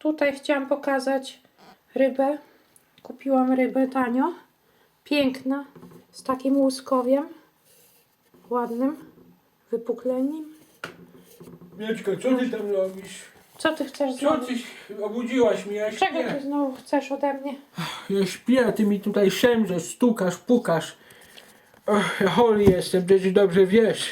Tutaj chciałam pokazać rybę. Kupiłam rybę tanio. Piękna. Z takim łuskowiem. Ładnym. Wypukleniem. Mieczko, co ty tam robisz? Co ty chcesz Co zrobić? ty obudziłaś mnie? Ja Czego ty śpię. znowu chcesz ode mnie? Ja śpię, a ty mi tutaj szemrzesz, stukasz, pukasz. Och, ja chory jestem, przecież dobrze wiesz.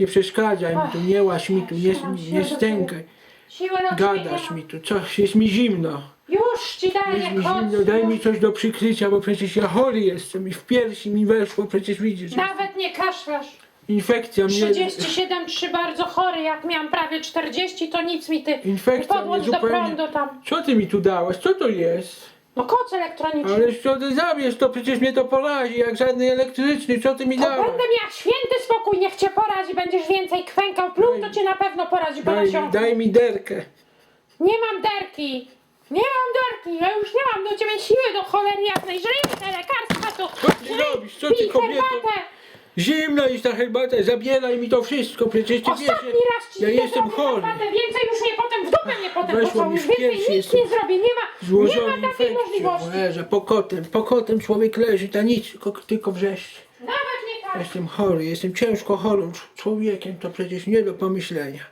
Nie przeszkadzaj mi tu, nie łaś mi tu, nie, nie stękaj. Ciebie nie Gadasz mi tu, coś, jest mi zimno. Już ci Jest daję mi koc. zimno, daj mi coś do przykrycia, bo przecież ja chory jestem i w piersi mi weszło, przecież widzisz. Nawet nie kaszlasz. Infekcja mnie... 37,3 bardzo chory. Jak miałam prawie 40, to nic mi ty. Infekcja mnie Podłącz do zupełnie... prądu tam. Co ty mi tu dałaś? Co to jest? No koc elektroniczny. Ale co ty zabierz, to przecież mnie to porazi, jak żadny elektryczny, co ty mi To dałeś? będę miała święty spokój, niech cię porazi, będziesz więcej kwękał pluł, to cię na pewno porazi po Daj, mi- daj mi derkę. Nie mam derki! Nie mam derki! Ja już nie mam do ciebie siły do cholery jasnej. Żryj te lekarstwa tu! Co ty robisz? Co ty Pij kobieto? herbatę! Zimna jest ta herbata, zabieraj mi to wszystko, przecież ty wiesz, Ostatni raz ci ja jestem chory. herbatę, Więcej już nie potem, w dupę mnie potem Weszło mi pocałujesz, w więcej piersi, nic jestem nie zrobię, nie ma, nie ma takiej możliwości. leżę pokotem, pokotem człowiek leży, ta nic, tylko, tylko wrzeszczy. Nawet nie tak. Jestem chory, jestem ciężko chorym cz- człowiekiem, to przecież nie do pomyślenia.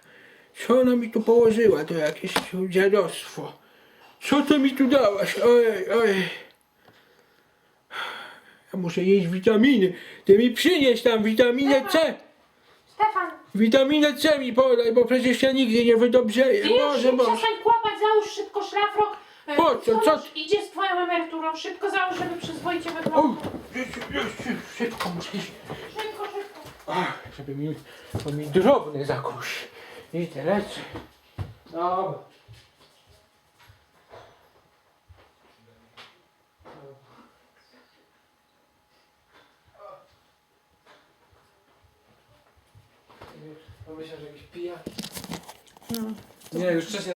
Co ona mi tu położyła, to jakieś dziadostwo. Co ty mi tu dałaś? Ojej, ojej. Ja muszę jeść witaminy. Ty mi przynieś tam witaminę C. Stefan, Witaminę C mi podaj, bo przecież ja nigdy nie wydobrzeję. ty już Boże, Boże. przestań kłapać, załóż szybko szlafrok. E, Po co? Co ty- Idzie z twoją emeryturą, szybko załóż, żeby przyzwoicie O, wyglądać. już, już, już, szybko muszę iść. Szybko, szybko. Ach, żeby mi, bo mi drobny zakuś. Idę, lecę. Dobra. Pomyślał, że jakiś pijak. Nie, już wcześniej